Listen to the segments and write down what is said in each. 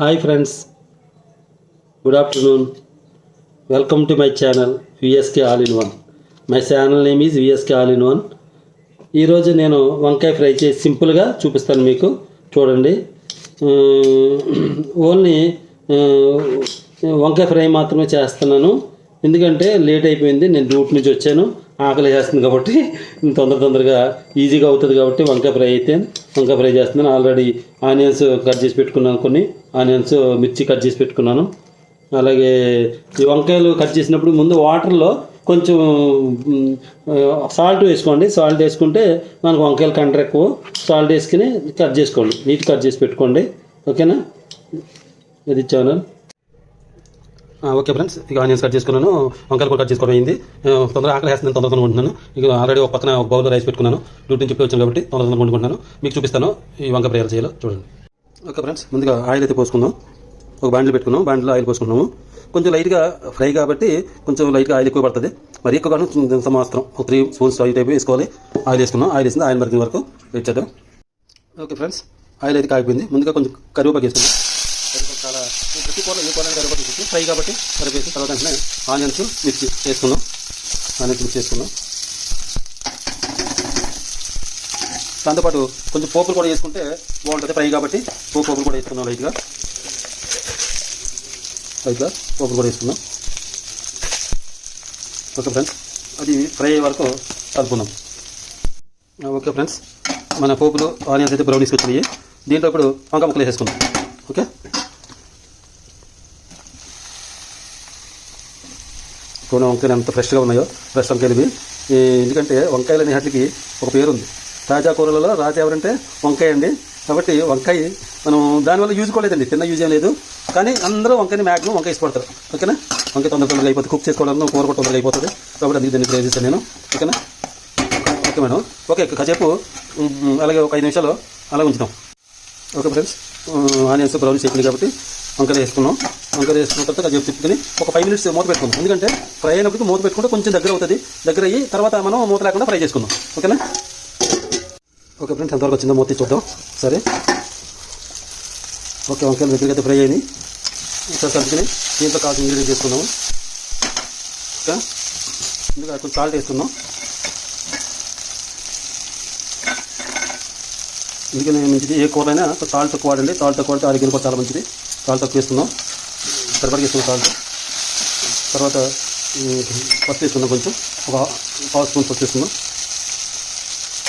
Hi friends good afternoon. Welcome to my channel VSK all in one my channel name is VSK all in one ఈరోజు నేను వంకాయ fry చేసి సింపుల్గా చూపిస్తాను మీకు. చూడండి. ఓన్లీ వంకాయ ఫ్రై మాత్రమే చేస్తున్నాను. ఎందుకంటే లేట్ అయిపోయింది నేను డ్యూటీ నుంచి వచ్చాను. ఆకలి చేస్తుంది కాబట్టి తొందర తొందరగా ఈజీగా అవుతుంది కాబట్టి వంకాయ ఫ్రై అయితే వంకాయ ఫ్రై చేస్తున్నాను. ఆల్రెడీ ఆనియన్స్ కట్ చేసి పెట్టుకున్నాను కొన్ని. ఆనియన్స్ మిర్చి కట్ చేసి పెట్టుకున్నాను. అలాగే ఈ వంకాయలు కట్ చేసినప్పుడు ముందు వాటర్లో కొంచెం సాల్ట్ వేసుకోండి. సాల్ట్ వేసుకుంటే మనకు వంకాయలు కండ్ర ఎక్కువ. సాల్ట్ వేసుకుని కట్ చేసుకోండి. నీట్ కట్ చేసి పెట్టుకోండి. ఓకేనా? ఇది ఛానల్ ఓకే ఫ్రెండ్స్ ఇక ఆనియన్స్ కట్ చేసుకున్నాను వంకాయలు కూడా కట్ చేసుకోవడం అయింది. తొందరగా ఆకలి వేస్తుంది తొందర తొందరగా ఉంటున్నాను ఇక ఆల్రెడీ ఒక పక్కన ఒక బౌల్లో రైస్ పెట్టుకున్నాను. డ్యూటీ నుంచి వచ్చాను కాబట్టి తొందర తొందరగా వండుకుంటున్నాను. మీకు చూపిస్తాను ఈ వంకాయ ప్రయాలు చేయాలో చూడండి. ఓకే ఫ్రెండ్స్ ముందుగా ఆయిల్ అయితే పోసుకుందాం. ఒక బాండ్లు పెట్టుకున్నాం బాండ్లో ఆయిల్ పోసుకున్నాము కొంచెం లైట్గా ఫ్రై కాబట్టి కొంచెం లైట్గా ఆయిల్ ఎక్కువ పడుతుంది. మరి ఎక్కువగా సమాస్త్రం. ఒక త్రీ స్పూన్స్ ఆయిల్ టైప్ వేసుకోవాలి. ఆయిల్ వేసుకున్నాం ఆయిల్ వేసింది ఆయిల్ మరిగిన వరకు వెయిట్ చేద్దాం. ఓకే ఫ్రెండ్స్ ఆయిల్ అయితే కాగిపోయింది. ముందుగా కొంచెం కరివేపాకు వేసుకున్నాం ఈ కూర ఈ కూర కరివేపాకు ఫ్రై కాబట్టి కరివేసి తర్వాత వెంటనే ఆనియన్స్ మిర్చి చేసుకున్నాం ఆనియన్స్ మిర్చి చేసుకున్నాం దాంతోపాటు కొంచెం పోపులు కూడా వేసుకుంటే బాగుంటుంది ఫ్రై కాబట్టి పో పోపులు కూడా వేసుకున్నాం లైట్గా. లైట్గా పోపులు కూడా వేసుకున్నాం ఓకే ఫ్రెండ్స్ అది ఫ్రై అయ్యే వరకు కలుపుకుందాం. ఓకే ఫ్రెండ్స్ మన పోపులు ఆనియన్స్ అయితే బ్రౌనీస్ వచ్చినాయి. దీంట్లో ఇప్పుడు వంక ముక్కలు వేసేసుకుందాం. ఓకే? కొన్ని వంకాయలు ఎంత ఫ్రెష్గా ఉన్నాయో ఫ్రెష్ వంకాయలు ఇవి. ఎందుకంటే వంకాయలు అనే వాటికి ఒక పేరు ఉంది తాజా కూరలలో రాజా ఎవరంటే వంకాయ అండి. కాబట్టి వంకాయ మనం దానివల్ల యూజ్ కూడా లేదండి తిన్న యూజ్ ఏం లేదు. కానీ అందరూ వంకాయని మ్యాక్సిమం వంకాయ ఇష్టపడతారు. ఓకేనా? వంకాయ తొందర తొందరగా అయిపోతుంది కుక్ చేసుకోవడం కూర కూడా తొందరగా అయిపోతుంది. కాబట్టి అందుకే దీన్ని ప్రయత్నిస్తాను నేను. ఓకేనా? Okay madam. ఓకే కాసేపు అలాగే ఒక ఐదు నిమిషాలు అలా ఉంచుదాం. ఓకే ఫ్రెండ్స్ ఆనియన్స్ బ్రౌన్ అయిపోయింది కాబట్టి వంకాయలు వేసుకున్నాం. వంకాయలు వేసుకున్న తర్వాత కాసేపు తిప్పుకుని ఒక ఫైవ్ మినిట్స్ మూత పెట్టుకుందాం. ఎందుకంటే ఫ్రై అయినప్పుడు మూత పెట్టుకుంటే కొంచెం దగ్గర అవుతుంది. దగ్గర అయ్యి తర్వాత మనం మూత లేకుండా ఫ్రై చేసుకుందాం. ఓకేనా? ఓకే ఫ్రెండ్స్ ఎంతవరకు వచ్చిందో మూత చూద్దాం. సరే. ఓకే వంకాయలు దగ్గరికి అయితే ఫ్రై అయింది ఒకసారి కలుపుకొని దీంతో కావాల్సిన ఇంగ్రీడియంట్ చేసుకుందాము ఓకే? ఇందులో కొంచెం సాల్ట్ వేసుకుందాం. ఇందుకనే మంచిది ఏ కూరలైనా సాల్ట్ తక్కువ వాడండి. సాల్ట్ తక్కువ వాడితే ఆరోగ్యం కూడా చాలా మంచిది. సాల్ట్ తక్కువ వేస్తున్నాం. సరిపడి వేస్తున్నాం సాల్ట్. తర్వాత పసుపు వేసుకుందాం కొంచెం. ఒక పావు స్పూన్ పసుపు వేసుకుందాం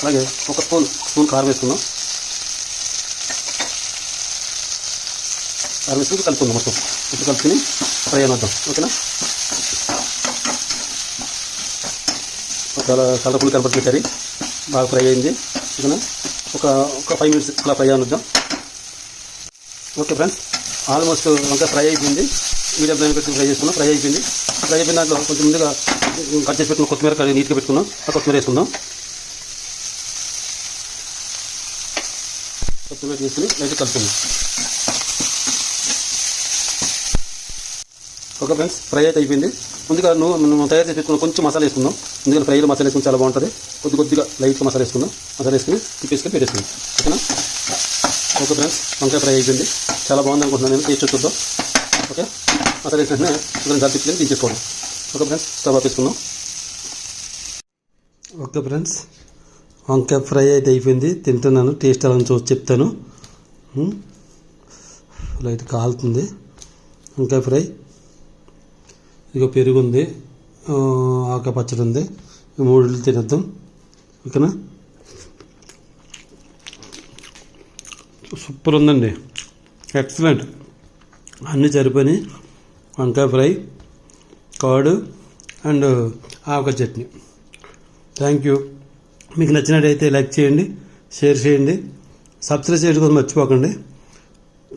అలాగే ఒక స్పూన్ స్పూన్ కారం వేసుకున్నాం కారం వేసుకుని కలుపుకుందాం మొత్తం. ఇప్పుడు కలుపుకొని ఫ్రై అనొద్దాం ఓకేనా? చాలా కలర్ఫుల్ కనపడుతుంది కర్రీ బాగా ఫ్రై అయింది. ఓకేనా? ఒక ఒక ఫైవ్ మినిట్స్ అలా ఫ్రై అనొద్దాం ఓకే ఫ్రెండ్స్. ఆల్మోస్ట్ వంకాయ ఫ్రై అయిపోయింది. మీడియం ఫ్లేమ్ పెట్టి ఫ్రై చేసుకున్నాం. ఫ్రై అయిపోయింది. ఫ్రై అయిపోయిన దాంట్లో కొంచెం ముందుగా కట్ చేసి పెట్టుకున్న కొత్తిమీర కడిగి నీట్గా పెట్టుకున్నాం. ఆ కొత్తిమీర వేసుకుందాం. కొత్తిమీర వేసుకుని లైట్ కలుపుకుందాం. ఓకే ఫ్రెండ్స్ ఫ్రై అయితే అయిపోయింది. ముందుగా నువ్వు మనం తయారు చేసి పెట్టుకున్న కొంచెం మసాలా వేసుకుందాం. ఎందుకంటే ఫ్రైలో మసాలా వేసుకుని చాలా బాగుంటుంది. కొద్ది కొద్దిగా లైట్గా మసాలా వేసుకుందాం. మసాలా వేసుకుని తిప్పేసుకొని పెట్టేసుకుందాం ఓకేనా? ఓకే ఫ్రెండ్స్ వంకాయ ఫ్రై అయిపోయింది. చాలా బాగుంది అనుకుంటున్నాను నేను. టేస్ట్ చూద్దాం. ఓకే? మసాలా వేసిన వెంటనే రెండు తిప్పుకొని దించేసుకోవడం ఓకే ఫ్రెండ్స్ స్టవ్ ఆపేసుకుందాం ఓకే ఫ్రెండ్స్ వంకాయ ఫ్రై అయితే అయిపోయింది. తింటున్నాను. టేస్ట్ ఎలా చూసి చెప్తాను. లైట్ కాలుతుంది. వంకాయ ఫ్రై. ఇక పెరుగు ఉంది. ఆ, ఆక పచ్చడి ఉంది మూడు తినేద్దాం. ఓకేనా? సూపర్ ఉందండి. ఎక్సలెంట్. అన్నీ సరిపోయి వంకాయ ఫ్రై కాడు అండ్ ఆవకాయ చట్నీ. Thank you. మీకు నచ్చినట్టయితే లైక్ చేయండి షేర్ చేయండి సబ్స్క్రైబ్ చేయడం కోసం మర్చిపోకండి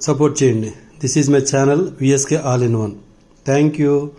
సపోర్ట్ చేయండి. This is my channel VSK all in one. Thank you.